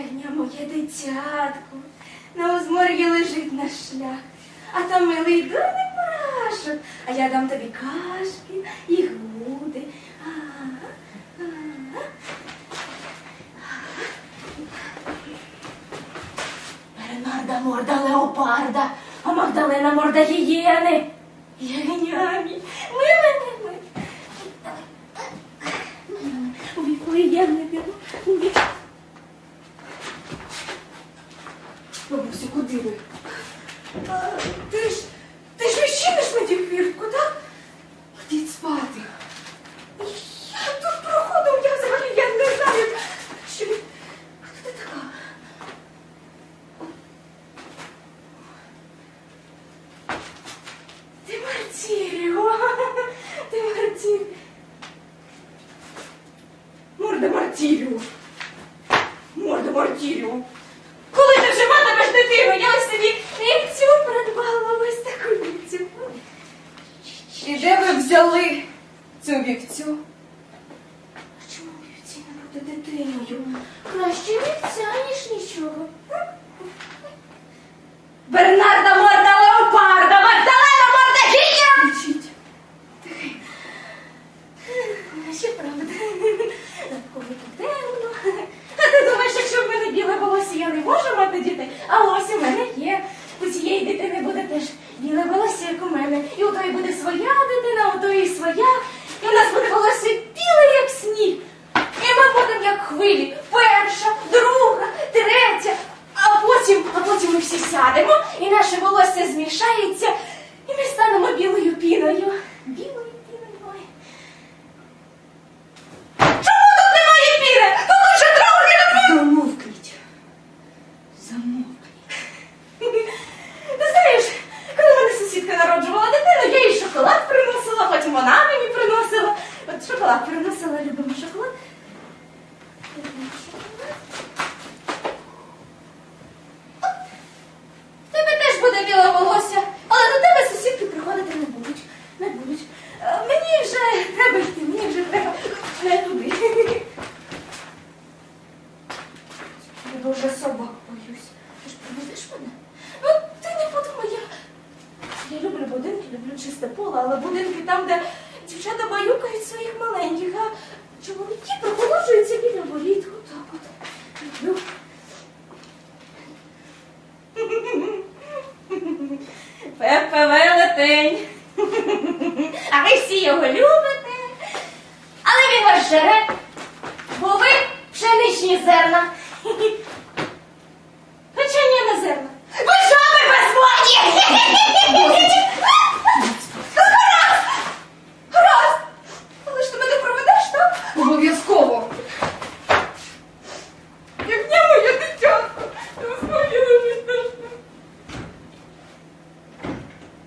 Ягня моє дитятко, на узмор'ї лежить наш шлях, а там милий дурний мурашок, а я дам тобі кашки і груди. Бернарда морда леопарда, а Магдалена морда гієни. Ягнямі, ми мене ми. Увікли я не беру. Увік. Бабусю, куди ви? А, ти ж, ти ж відчиниш мені хвіртку, так? Ходіть спати. Я тут проходом, я взагалі я не знаю, що ви- Хто ти така? Ти Мартіріо, ти Мартіріо. Морда Мартіріо. Морда Мартіріо. Коли ти вже матимеш дитину, я ось собі вівцю придбала ось таку вівцю. І де ви взяли цю вівцю? А чому вівці не буде дитиною? Краще вівця, ніж нічого. Потім ми всі сядемо, і наше волосся змішається, мене? Ну, ти не подумай, я. Я люблю будинки, люблю чисте поле, але будинки там, де дівчата баюкають своїх маленьких, а чоловіки прохолоджуються біля воріт. Отак от. Люблю. Пепе велетень. А ви всі його любите. Але він вас жере, бо ви пшеничні зерна.